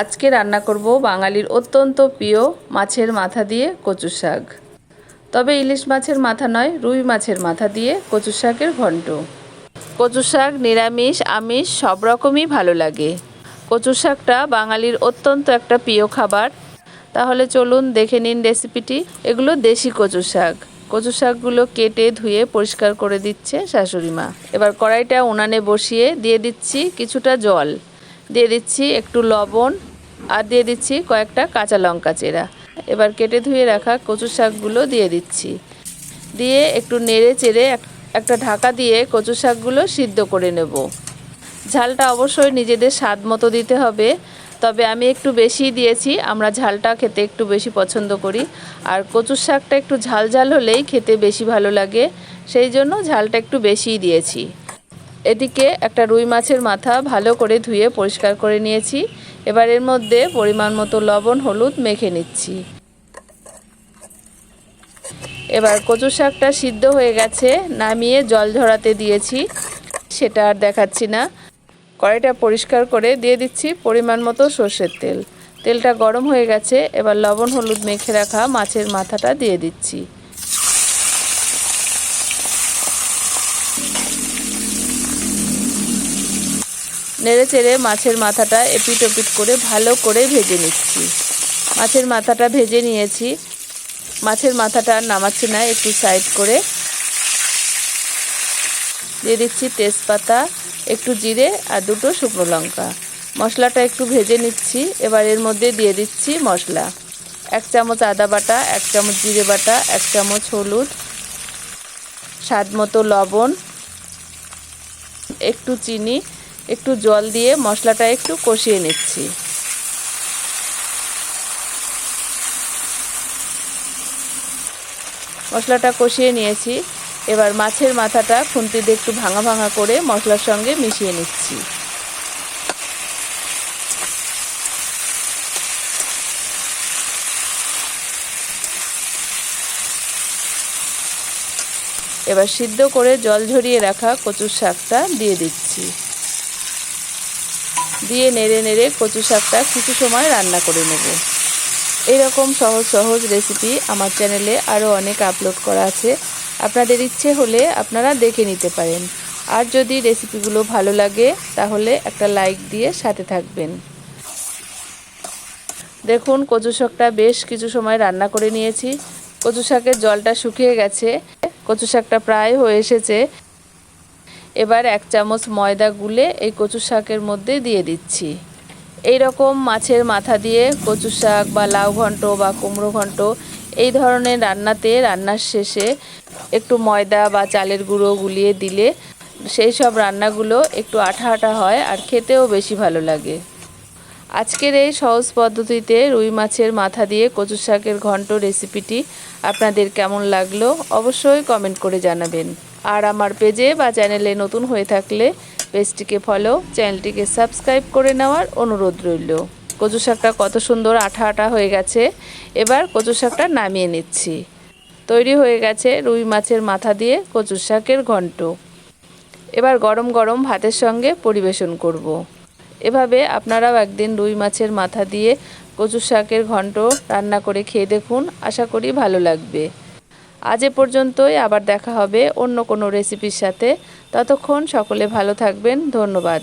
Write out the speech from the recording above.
আজকে রান্না করব বাঙালির অত্যন্ত প্রিয় মাছের মাথা দিয়ে কচু শাক। তবে ইলিশ মাছের মাথা নয়, রুই মাছের মাথা দিয়ে কচু শাকের ঘন্ট। কচু শাক, নিরামিষ, আমিষ সব রকমই ভালো লাগে। কচু শাকটা বাঙালির অত্যন্ত একটা প্রিয় খাবার। তাহলে চলুন দেখে নিন রেসিপিটি। এগুলো দেশি কচু শাক। কচু শাকগুলো কেটে ধুয়ে পরিষ্কার করে দিচ্ছে শাশুড়ি মা। এবার কড়াইটা উনানে বসিয়ে দিয়ে দিচ্ছি কিছুটা জল। দিয়ে দিচ্ছি একটু লবণ আর দিয়ে দিচ্ছি কয়েকটা কাঁচা লঙ্কা চেরা। এবার কেটে ধুয়ে রাখা কচু শাকগুলো দিয়ে দিচ্ছি। দিয়ে একটু নেড়ে চেড়ে একটা ঢাকা দিয়ে কচু শাকগুলো সিদ্ধ করে নেব। ঝালটা অবশ্যই নিজেদের স্বাদ মতো দিতে হবে, তবে আমি একটু বেশি দিয়েছি, আমরা ঝালটা খেতে একটু বেশি পছন্দ করি। আর কচুর শাকটা একটু ঝাল ঝাল হলেই খেতে বেশি ভালো লাগে, সেই জন্য ঝালটা একটু বেশিই দিয়েছি। এদিকে একটা রুই মাছের মাথা ভালো করে ধুয়ে পরিষ্কার করে নিয়েছি। এবার এর মধ্যে পরিমাণ মতো লবণ, হলুদ মেখে নিচ্ছি। এবার কচু শাকটা সিদ্ধ হয়ে গেছে, নামিয়ে জল ঝরাতে দিয়েছি। সেটা আর দেখাচ্ছি না। কড়াইটা পরিষ্কার করে দিয়ে দিচ্ছি পরিমাণ মতো সর্ষের তেল। তেলটা গরম হয়ে গেছে, এবার লবণ, হলুদ মেখে রাখা মাছের মাথাটা দিয়ে দিচ্ছি। নেড়ে চেড়ে মাছের মাথাটা এপিট ওপিট করে ভালো করে ভেজে নিচ্ছি। মাছের মাথাটা ভেজে নিয়েছি। মাছের মাথাটা নামাচ্ছি না, একটু সাইড করে। দিয়ে দিচ্ছি তেজপাতা, একটু জিরে আর দুটো শুকনো লঙ্কা। মশলাটা একটু ভেজে নিচ্ছি, এবার এর মধ্যে দিয়ে দিচ্ছি মশলা। এক চামচ আদা বাটা, এক চামচ জিরে বাটা, এক চামচ হলুদ, স্বাদ মতো লবণ, একটু চিনি একটু জল দিয়ে মশলাটা একটু কষিয়ে নিচ্ছি। মশলাটা কষিয়ে নিয়েছি। এবার মাছের মাথাটা খুন্তি দিয়ে একটু ভাঙা ভাঙা করে মশলার সঙ্গে মিশিয়ে নিচ্ছি। এবার সিদ্ধ করে জল ঝরিয়ে রাখা কচুর শাকটা দিয়ে দিচ্ছি। দিয়ে নেড়ে নেড়ে কচু শাকটা কিছু সময় রান্না করে নেব। এরকম সহজ সহজ রেসিপি আমার চ্যানেলে আরও অনেক আপলোড করা আছে। আপনাদের ইচ্ছে হলে আপনারা দেখে নিতে পারেন। আর যদি রেসিপিগুলো ভালো লাগে, তাহলে একটা লাইক দিয়ে সাথে থাকবেন। দেখুন, কচু শাকটা বেশ কিছু সময় রান্না করে নিয়েছি। কচু শাকের জলটা শুকিয়ে গেছে। কচু শাকটা প্রায় হয়ে এসেছে। এবার এক চামচ ময়দা গুলে এই কচু শাকের মধ্যে দিয়ে দিচ্ছি। এই রকম মাছের মাথা দিয়ে কচু শাক বা লাউ ঘন্ট বা কুমড়ো ঘন্ট এই ধরনের রান্নাতে রান্নার শেষে একটু ময়দা বা চালের গুঁড়ো গুলিয়ে দিলে সেই সব রান্নাগুলো একটু আঠা আঠা হয় আর খেতেও বেশি ভালো লাগে। আজকের এই সহজ পদ্ধতিতে রুই মাছের মাথা দিয়ে কচু শাকের ঘন্ট রেসিপিটি আপনাদের কেমন লাগল অবশ্যই কমেন্ট করে জানাবেন। আর আমার পেজে বা চ্যানেলে নতুন হয়ে থাকলে পেজটিকে ফলো চ্যানেলটিকে সাবস্ক্রাইব করে নেওয়ার অনুরোধ রইল। কচু শাকটা কত সুন্দর আঠা আঠা হয়ে গেছে। এবার কচু শাকটা নামিয়ে নিচ্ছি। তৈরি হয়ে গেছে রুই মাছের মাথা দিয়ে কচু শাকের ঘন্ট। এবার গরম গরম ভাতের সঙ্গে পরিবেশন করব। এভাবে আপনারাও একদিন রুই মাছের মাথা দিয়ে কচু শাকের ঘন্ট রান্না করে খেয়ে দেখুন। আশা করি ভালো লাগবে। আজ এ পর্যন্তই, আবার দেখা হবে অন্য কোনো রেসিপির সাথে। ততক্ষণ সকলে ভালো থাকবেন, ধন্যবাদ।